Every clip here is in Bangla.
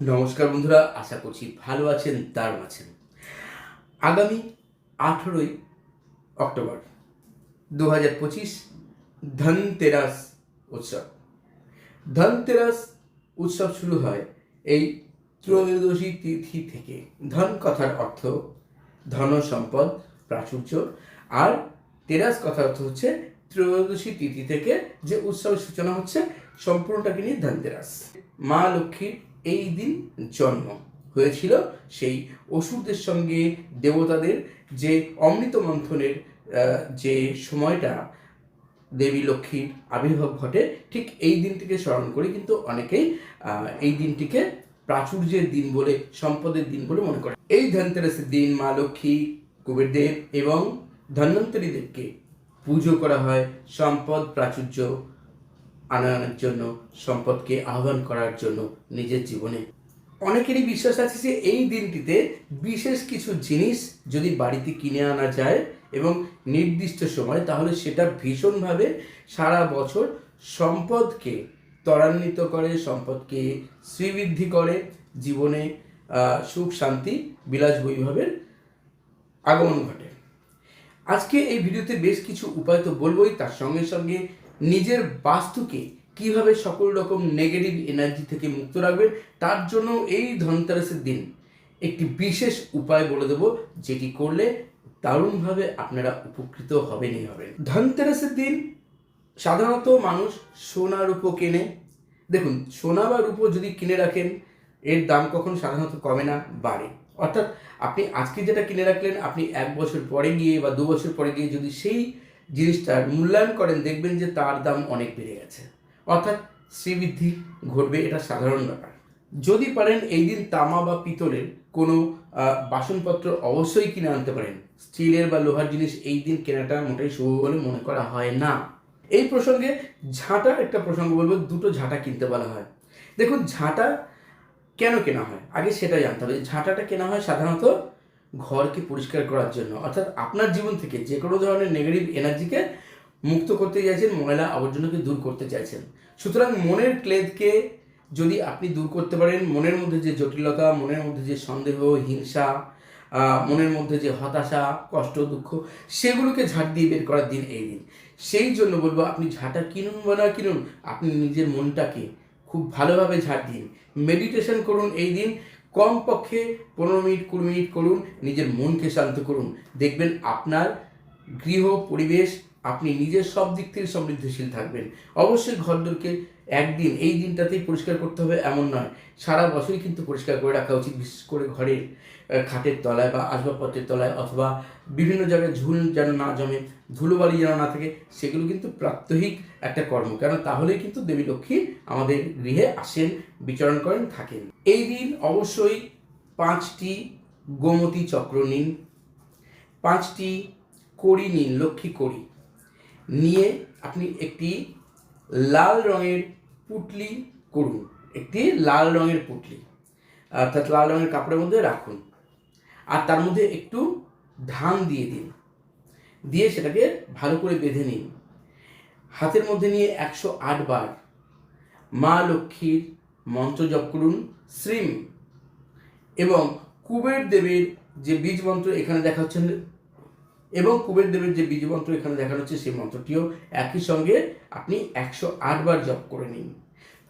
নমস্কার বন্ধুরা, আশা করছি ভালো আছেন, দারুণ আছেন। আগামী আঠেরোই অক্টোবর দু হাজার পঁচিশ ধনতেরাস উৎসব। ধনতেরাস উৎসব শুরু হয় এই ত্রয়োদশী তিথি থেকে। ধন কথার অর্থ ধন সম্পদ, প্রাচুর্য, আর তেরাস কথার অর্থ হচ্ছে ত্রয়োদশী তিথি থেকে যে উৎসবের সূচনা হচ্ছে, সম্পূর্ণটাকে নিয়ে ধনতেরাস। মা লক্ষ্মীর এই দিন জন্ম হয়েছিল। সেই অসুরদের সঙ্গে দেবতাদের যে অমৃত মন্থনের যে সময়টা দেবী লক্ষ্মীর আবির্ভাব ঘটে, ঠিক এই দিনটিকে স্মরণ করে। কিন্তু অনেকেই এই দিনটিকে প্রাচুর্যের দিন বলে, সম্পদের দিন বলে মনে করে। এই ধনতেরাসের দিন মা লক্ষ্মী, কুবেরদেব এবং ধন্বন্তরী দেবকে পুজো করা হয়। সম্পদ, প্রাচুর্য আনানোর জন্য, সম্পদকে আহ্বান করার জন্য নিজের জীবনে। অনেকেরই বিশ্বাস আছে যে এই দিনটিতে বিশেষ কিছু জিনিস যদি বাড়িতে কিনে আনা যায় এবং নির্দিষ্ট সময়, তাহলে সেটা ভীষণভাবে সারা বছর সম্পদকে ত্বরান্বিত করে, সম্পদকে শ্রীবৃদ্ধি করে, জীবনে সুখ, শান্তি বিলাস বৈভবের আগমন ঘটে। আজকে এই ভিডিওতে বেশ কিছু উপায় তো বলবোই, তার সঙ্গে সঙ্গে নিজের বাস্তুকে কীভাবে সকল রকম নেগেটিভ এনার্জি থেকে মুক্ত রাখবেন, তার জন্য এই ধনতেরাসের দিন একটি বিশেষ উপায় বলে দেবো, যেটি করলে দারুণভাবে আপনারা উপকৃত হবেনই হবেন। ধনতেরাসের দিন সাধারণত মানুষ সোনা রূপো কেনে। দেখুন, সোনা বা রূপো যদি কিনে রাখেন, এর দাম কখন সাধারণত কমে না, বাড়ে। অর্থাৎ আপনি আজকে যেটা কিনে রাখলেন, আপনি এক বছর পরে গিয়ে বা দু বছর পরে গিয়ে যদি সেই জিনিসটার মূল্যায়ন করেন, দেখবেন যে তার দাম অনেক বেড়ে গেছে। অর্থাৎ শ্রীবৃদ্ধি ঘটবে, এটা সাধারণ ব্যাপার। যদি পারেন এই দিন তামা বা পিতলের কোনো বাসনপত্র অবশ্যই কিনে আনতে পারেন। স্টিলের বা লোহার জিনিস এই দিন কেনাটা মোটাই শুভ বলে মনে করা হয় না। এই প্রসঙ্গে ঝাঁটার একটা প্রসঙ্গ বলব, দুটো ঝাঁটা কিনতে বলা হয়। দেখুন, ঝাঁটা কেন কেনা হয়? আগে সেটা জানতে হবে। ঝাঁটাটা কেনা হয় সাধারণত ঘরকে পরিষ্কার করার জন্য। অর্থাৎ আপনার জীবন থেকে যে কোনো ধরনের নেগেটিভ এনার্জিকে মুক্ত করতে চাইছেন, ময়লা আবর্জনাকে দূর করতে চাইছেন। সুতরাং মনের ক্লেদকে যদি আপনি দূর করতে পারেন, মনের মধ্যে যে জটিলতা, মনের মধ্যে যে সন্দেহ, হিংসা মনের মধ্যে যে হতাশা, কষ্ট, দুঃখ, সেগুলোকে ঝাড় দিয়ে বের করার দিন এই দিন। সেই জন্য বলব, আপনি ঝাঁটা কিনুন বা না কিনুন, আপনি নিজের মনটাকে খুব ভালোভাবে ঝাড় দিন। মেডিটেশন করুন এই দিন। কমপক্ষে পনেরো মিনিট কুড়ি মিনিট করুন নিজের মনকে শান্ত করুন। দেখবেন আপনার গৃহ পরিবেশ আপনি নিজের সব দিক থেকে সমৃদ্ধশীল থাকবেন। অবশ্যই ঘরদোরকে একদিন, এই দিনটাতেই পরিষ্কার করতে হবে, এমন নয়। সারা বছরই কিন্তু পরিষ্কার করে রাখা উচিত, বিশেষ করে ঘরের খাটের তলায় বা আসবাবপত্রের তলায় অথবা বিভিন্ন জায়গায় ঝুল যেন না জমে, ধুলোবালি যেন না থাকে, সেগুলো কিন্তু প্রাত্যহিক একটা কর্ম। কেন? তাহলেই কিন্তু দেবী লক্ষ্মী আমাদের গৃহে আসেন, বিচরণ করেন, থাকেন। এই দিন অবশ্যই পাঁচটি গোমতী চক্র নিন, পাঁচটি কড়ি নিন, লক্ষ্মী কড়ি। নিয়ে আপনি একটি লাল রঙের পুটলি করুন। একটি লাল রঙের পুটলি। অর্থাৎ লাল রঙের কাপড়ের মধ্যে রাখুন। আর তার মধ্যে একটু ধান দিয়ে দিন। দিয়ে সেটাকে ভালো করে বেঁধে নিন। হাতের মধ্যে নিয়ে একশো আট বার মা লক্ষ্মীর মন্ত্র জপ করুন, শ্রীম। এবং কুবের দেবের যে বীজ মন্ত্র এখানে দেখা হচ্ছে এবং কুবের দেবের যে বীজ মন্ত্র এখানে দেখানো হচ্ছে, সেই মন্ত্রটিও একই সঙ্গে আপনি একশো বার জপ করে নিন।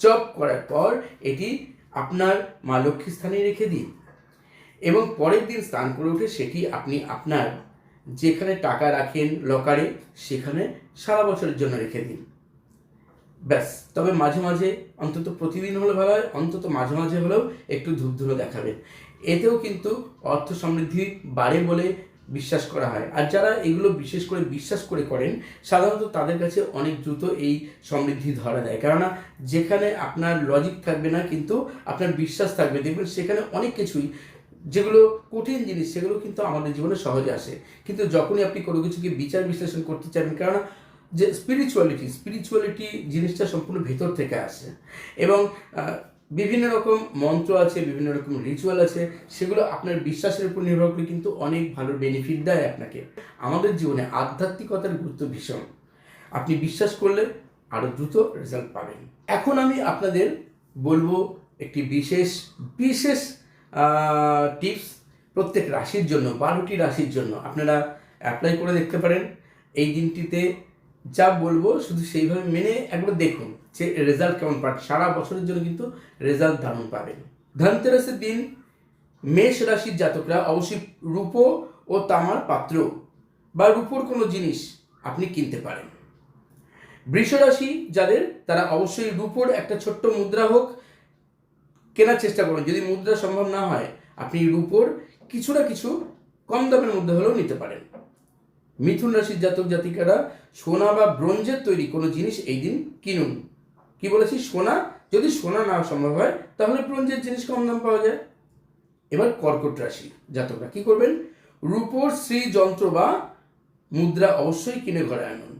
জপ করার পর এটি আপনার মা লক্ষ্মী স্থানে রেখে দিন এবং পরের দিন স্নান করে উঠে সেটি আপনি আপনার যেখানে টাকা রাখেন লকারে, সেখানে সারা বছরের জন্য রেখে দিন। ব্যাস, তবে মাঝে মাঝে, অন্তত প্রতিদিন হলে ভালো হয়, অন্তত মাঝে মাঝে হলেও একটু ধূপ ধূপধুলো দেখাবেন। এতেও কিন্তু অর্থ সমৃদ্ধি বাড়ে বলে বিশ্বাস করা হয়। আর যারা এগুলো বিশেষ করে বিশ্বাস করে করেন, সাধারণত তাদের কাছে অনেক দ্রুত এই সমৃদ্ধি ধরা দেয় কেননা, যেখানে আপনার লজিক থাকবে না, কিন্তু আপনার বিশ্বাস থাকবে। দেখবেন সেখানে অনেক কিছুই, যেগুলো কঠিন জিনিস, সেগুলো কিন্তু আমাদের জীবনে সহজে আসে। কিন্তু যখনই আপনি কোনো কিছুকে বিচার বিশ্লেষণ করতে চাইবেন কেননা, যে স্পিরিচুয়ালিটি স্পিরিচুয়ালিটি জিনিসটা সম্পূর্ণ ভেতর থেকে আসে। এবং বিভিন্ন রকম মন্ত্র আছে, বিভিন্ন রকম রিচুয়াল আছে, সেগুলো আপনার বিশ্বাসের উপর নির্ভর করে কিন্তু অনেক ভালো বেনিফিট দেয় আপনাকে। আমাদের জীবনে আধ্যাত্মিকতার গুরুত্ব ভীষণ। আপনি বিশ্বাস করলে আরও দ্রুত রেজাল্ট পাবেন। এখন আমি আপনাদের বলব একটি বিশেষ বিশেষ টিপস প্রত্যেক রাশির জন্য, বারোটি রাশির জন্য। আপনারা অ্যাপ্লাই করে দেখতে পারেন। এই দিনটিতে যা বলব শুধু সেইভাবে মেনে একবার দেখুন। যে রেজাল্ট কেমন পান সারা বছরের জন্য কিন্তু রেজাল্ট দারুণ পাবেন ধনতেরাসের দিন মেষ রাশির জাতকরা অবশ্যই রূপো ও তামার পাত্র বা রূপোর কোনো জিনিস আপনি কিনতে পারেন। বৃষ রাশি যাদের, তারা অবশ্যই রূপোর একটা ছোট্ট মুদ্রা হোক কেনার চেষ্টা করুন। যদি মুদ্রা সম্ভব না হয়, আপনি রূপোর কিছু না কিছু কম দামের মধ্যে হলেও নিতে পারেন। মিথুন রাশির জাতক জাতিকারা সোনা বা ব্রোঞ্জের তৈরি কোনো জিনিস এই দিন কিনুন। কি বলেছি? সোনা। যদি সোনা না সম্ভব হয়, তাহলে ব্রোঞ্জের জিনিস কম দাম পাওয়া যায়। এবার কর্কট রাশি জাতকরা কি করবেন? রূপোর শ্রী যন্ত্র বা মুদ্রা অবশ্যই কিনে ঘরে আনুন।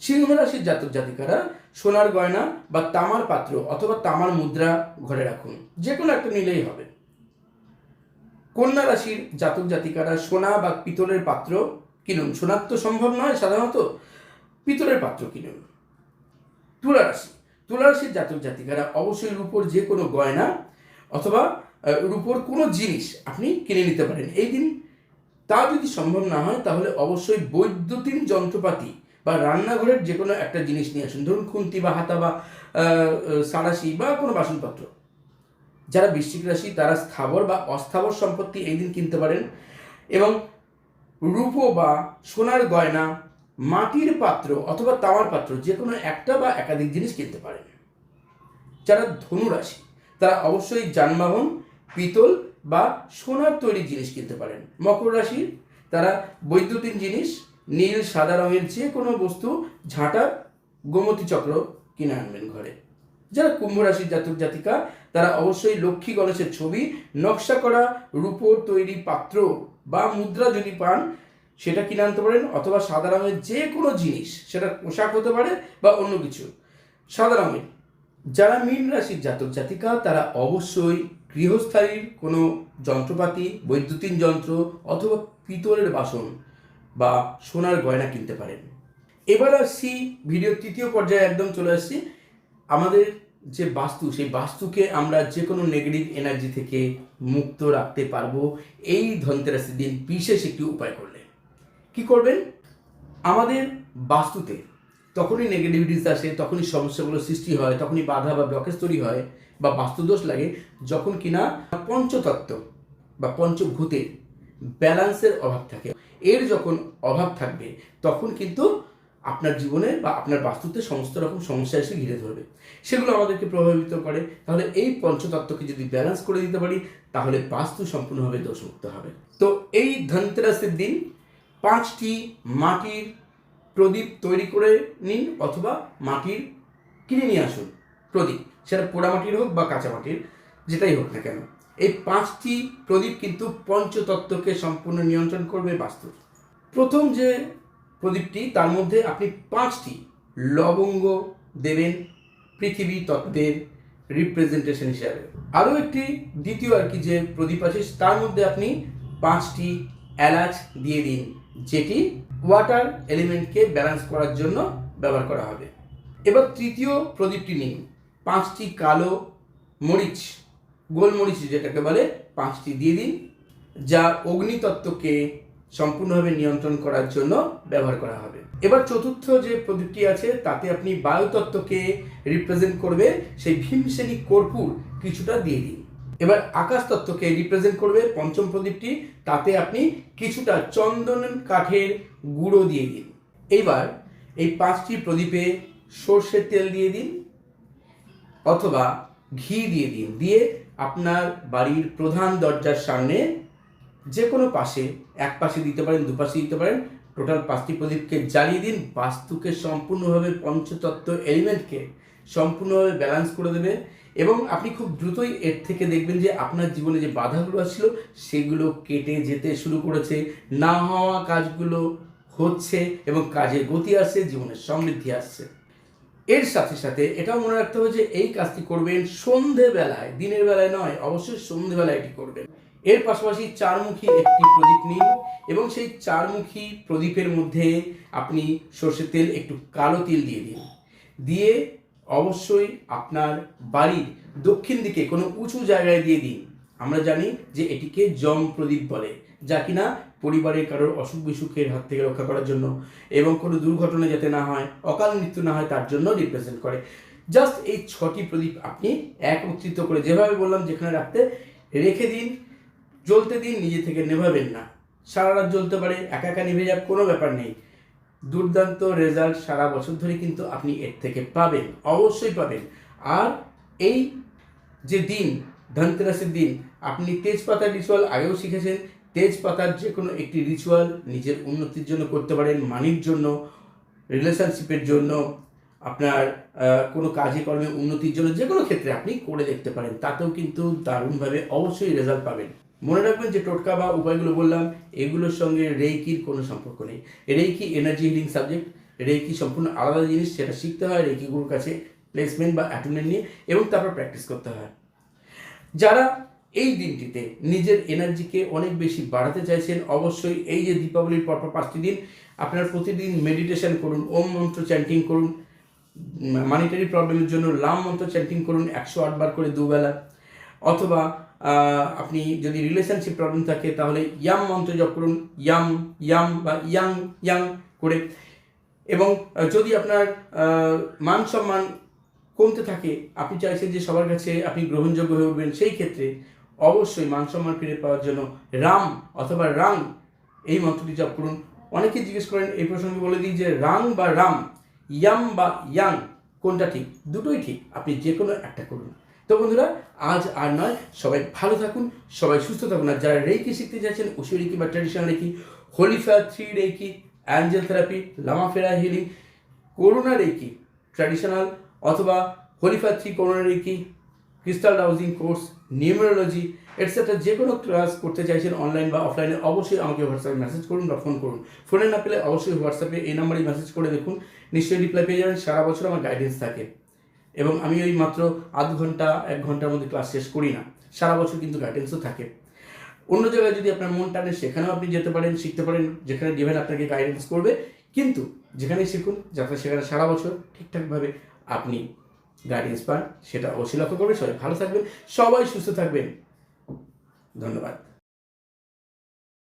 সিংহ রাশির জাতক জাতিকারা সোনার গয়না বা তামার পাত্র অথবা তামার মুদ্রা ঘরে রাখুন। যে কোনো একটা নিলেই হবে। কন্যা রাশির জাতক জাতিকারা সোনা বা পিতলের পাত্র কিনুন। সোনার তো সম্ভব নয় সাধারণত। পিতলের পাত্র কিনুন। তুলা রাশি। তুলা রাশির জাতক জাতিকারা অবশ্যই রূপোর যে কোনো গয়না অথবা রূপোর কোনো জিনিস আপনি কিনে নিতে পারেন। এই দিন তা যদি সম্ভব না হয় তাহলে অবশ্যই বৈদ্যুতিন যন্ত্রপাতি বা রান্নাঘরের যে কোনো একটা জিনিস নিয়ে আসুন। ধরুন খুন্তি বা হাতা বা আহ, বা কোনো বাসনপত্র। যারা বৃশ্চিক রাশি তারা স্থাবর বা অস্থাবর সম্পত্তি এই দিন কিনতে পারেন। এবং রূপো বা সোনার গয়না মাটির পাত্র অথবা তামার পাত্র যে কোনো একটা বা একাধিক জিনিস কিনতে পারেন যারা ধনু রাশি তারা অবশ্যই যানবাহন, পিতল বা সোনার তৈরি জিনিস কিনতে পারেন। মকর রাশি, তারা বৈদ্যুতিন জিনিস, নীল, সাদা রঙের যে কোনো বস্তু, ঝাঁটা, গোমতী চক্র কিনে আনবেন ঘরে। যারা কুম্ভ রাশির জাতক জাতিকা, তারা অবশ্যই লক্ষ্মী গণেশের ছবি, নকশা করা রূপোর তৈরি পাত্র বা মুদ্রা যদি পান সেটা কিনে আনতে পারেন? অথবা সাদা রঙের যে কোনো জিনিস সেটা পোশাক হতে পারে বা অন্য কিছু। সাদা রঙের। যারা মীন রাশির জাতক জাতিকা, তারা অবশ্যই গৃহস্থালীর কোনো যন্ত্রপাতি, বৈদ্যুতিন যন্ত্র অথবা পিতলের বাসন বা সোনার গয়না কিনতে পারেন। এবার আসছি ভিডিওর তৃতীয় পর্যায়ে একদম চলে আসছি। আমাদের যে বাস্তু, সেই বাস্তুকে আমরা যে কোনো নেগেটিভ এনার্জি থেকে মুক্ত রাখতে পারব। এই ধনতেরাসের দিন বিশেষ একটি উপায় করলে কি করবেন? আমাদের বাস্তুতে তখনই নেগেটিভিটিস আসে, তখনই সমস্যাগুলো সৃষ্টি হয়, তখনই বাধা বা ব্লকেজ তৈরি হয় বা বাস্তুদোষ লাগে যখন কিনা পঞ্চতত্ত্ব বা পঞ্চভূতের ব্যালেন্সের অভাব থাকে। এর যখন অভাব থাকবে, তখন কিন্তু আপনার জীবনে বা আপনার বাস্তুতে সমস্ত রকম সমস্যা এসে ঘিরে ধরবে। সেগুলো আমাদেরকে প্রভাবিত করে। তাহলে এই পঞ্চতত্ত্বকে যদি ব্যালেন্স করে দিতে পারি, তাহলে বাস্তু সম্পূর্ণভাবে দোষমুক্ত হবে। তো এই ধনতেরাসের দিন পাঁচটি মাটির প্রদীপ তৈরি করে নিন অথবা মাটির কিনে নিয়ে আসুন। প্রদীপ, সেটা পোড়া মাটির হোক বা কাঁচা মাটির, যেটাই হোক না কেন। এই পাঁচটি প্রদীপ কিন্তু পঞ্চতত্ত্বকে সম্পূর্ণ নিয়ন্ত্রণ করবে বাস্তুর প্রথম যে প্রদীপটি, তার মধ্যে আপনি পাঁচটি লবঙ্গ দেবেন পৃথিবী তত্ত্বের রিপ্রেজেন্টেশন হিসাবে। আরও একটি দ্বিতীয় আর কি যে প্রদীপ আছে, তার মধ্যে আপনি পাঁচটি এলাচ দিয়ে দিন। যেটি ওয়াটার এলিমেন্টকে ব্যালেন্স করার জন্য ব্যবহার করা হবে। এবার তৃতীয় প্রদীপটি নিন। পাঁচটি কালো মরিচ, গোলমরিচ যেটাকে বলে, পাঁচটি দিয়ে দিন, যা অগ্নিতত্ত্বকে সম্পূর্ণভাবে নিয়ন্ত্রণ করার জন্য ব্যবহার করা হবে। এবার চতুর্থ যে প্রদীপটি আছে, তাতে আপনি বায়ুতত্ত্বকে রিপ্রেজেন্ট করবে, সেই ভীমসেনী কর্পূর কিছুটা দিয়ে দিন। এবার আকাশ তত্ত্বকে রিপ্রেজেন্ট করবে পঞ্চম প্রদীপটি, তাতে আপনি কিছুটা চন্দন কাঠের গুঁড়ো দিয়ে দিন। এইবার এই পাঁচটি প্রদীপে সর্ষের তেল দিয়ে দিন অথবা ঘি দিয়ে দিন। দিয়ে আপনার বাড়ির প্রধান দরজার সামনে যে কোনো পাশে, এক পাশে দিতে পারেন, দুপাশে দিতে পারেন টোটাল পাঁচটি প্রদীপকে জ্বালিয়ে দিন। বাস্তুকে সম্পূর্ণভাবে পঞ্চতত্ত্ব এলিমেন্টকে সম্পূর্ণভাবে ব্যালেন্স করে দেবে এবং আপনি খুব দ্রুতই এর থেকে দেখবেন যে আপনার জীবনে যে বাধাগুলো আসছিল সেগুলো কেটে যেতে শুরু করেছে। না হওয়া কাজগুলো হচ্ছে এবং কাজের গতি আসছে, জীবনের সমৃদ্ধি আসছে। এর সাথে সাথে এটাও মনে রাখতে হবে যে এই কাজটি করবেন সন্ধেবেলায়। দিনের বেলায় নয়, অবশ্যই সন্ধেবেলায় এটি করবেন। এর পাশাপাশি চারমুখী একটি প্রদীপ নিন এবং সেই চারমুখী প্রদীপের মধ্যে আপনি সর্ষের তেল, একটু কালো তিল দিয়ে দিন। দিয়ে অবশ্যই আপনার বাড়ির দক্ষিণ দিকে কোনো উঁচু জায়গায় দিয়ে দিন। আমরা জানি যে এটিকে জম প্রদীপ বলে, যা কিনা পরিবারের কারোর অসুখ বিসুখের হাত থেকে রক্ষা করার জন্য এবং কোনো দুর্ঘটনা যাতে না হয়, অকাল মৃত্যু না হয়, তার জন্য রিপ্রেজেন্ট করে। জাস্ট এই ছটি প্রদীপ আপনি একত্রিত করে যেভাবে বললাম, যেখানে রাখতে, রেখে দিন। জ্বলতে দিন, নিজে থেকে নেভাবেন না। সারা রাত জ্বলতে পারে, একা একা নিভে যাক, কোনো ব্যাপার নেই। দুর্দান্ত রেজাল্ট সারা বছর ধরে কিন্তু আপনি এর থেকে পাবেন, অবশ্যই পাবেন। আর এই যে দিন, ধনতেরাসের দিন, আপনি তেজপাতার রিচুয়াল আগেও শিখেছেন, তেজপাতার যে কোনো একটি রিচুয়াল নিজের উন্নতির জন্য করতে পারেন, মানির জন্য রিলেশনশিপের জন্য, আপনার কোনো কাজে কর্মে উন্নতির জন্য যে কোনো ক্ষেত্রে আপনি করে দেখতে পারেন। তাতেও কিন্তু দারুণভাবে অবশ্যই রেজাল্ট পাবেন। মনে রাখবেন যে টোটকা বা উপায়গুলো বললাম, এগুলোর সঙ্গে রেইকির কোনো সম্পর্ক নেই। Reiki energy healing subject reiki সম্পূর্ণ আলাদা জিনিস, সেটা শিখতে হয় রেইকি গুরুর কাছে প্লেসমেন্ট বা অ্যাটেন্ডেন্ট নিয়ে এবং তারপর প্র্যাকটিস করতে হয়। যারা এই দিনটিতে নিজের এনার্জিকে অনেক বেশি বাড়াতে চাইছেন, অবশ্যই এই যে দীপাবলির পরপর পাঁচটি দিন, আপনারা প্রতিদিন মেডিটেশন করুন, ওম মন্ত্র চ্যান্টিং করুন মানিটারি প্রবলেমের জন্য লাম মন্ত্র চ্যান্টিং করুন, একশো আটবার করে দুবেলা, অথবা আপনি যদি রিলেশনশিপ প্রবলেম থাকে, তাহলে ইয়াম মন্ত্র জপ করুন। ইয়াম ইয়াম বা ইয়াং ইয়াং করে। এবং যদি আপনার মান সম্মান কমতে থাকে, আপনি চাইছেন যে সবার কাছে আপনি গ্রহণযোগ্য হয়ে উঠবেন, সেই ক্ষেত্রে অবশ্যই মান সম্মান ফিরে পাওয়ার জন্য রাম অথবা রাং এই মন্ত্রটি জপ করুন। অনেকে জিজ্ঞেস করেন, এই প্রসঙ্গে বলে দিই যে রাং বা রাম ইয়াম বা ইয়াং কোনটা ঠিক? দুটোই ঠিক। আপনি যে কোনো একটা করুন। তো বন্ধুরা, আজ আর নয়। সবাই ভালো থাকুন, সবাই সুস্থ থাকুন। আর যারা রেকি শিখতে চাইছেন ওষুধ রেকি বা traditional reiki holy fire three reiki angel therapy Lama Fera healing Karuna reiki traditional অথবা holy fire three Karuna reiki crystal housing course numerology et cetera যে কোনো ক্লাস করতে চাইছেন অনলাইন বা অফলাইনে অবশ্যই আমাকে হোয়াটসঅ্যাপে মেসেজ করুন বা ফোন করুন। ফোনে না পেলে অবশ্যই হোয়াটসঅ্যাপে এই নাম্বারে মেসেজ করে দেখুন। নিশ্চয়ই রিপ্লাই পেয়ে যাবেন। সারা বছর আমার গাইডেন্স থাকে। এবং আমি ওই মাত্র আধ ঘণ্টা, এক ঘণ্টার মধ্যে ক্লাস শেষ করি না। সারা বছর কিন্তু গাইডেন্সও থাকে। অন্য জায়গায় যদি আপনার মন টানে সেখানেও আপনি যেতে পারেন, শিখতে পারেন, যেখানে ডিভেন আপনাকে গাইডেন্স করবে। কিন্তু যেখানেই শিখুন, যাতে সেখানে সারা বছর ঠিকঠাকভাবে আপনি গাইডেন্স পান, সেটা অবশ্যই লক্ষ্য করবেন। সবাই ভালো থাকবেন, সবাই সুস্থ থাকবেন। ধন্যবাদ।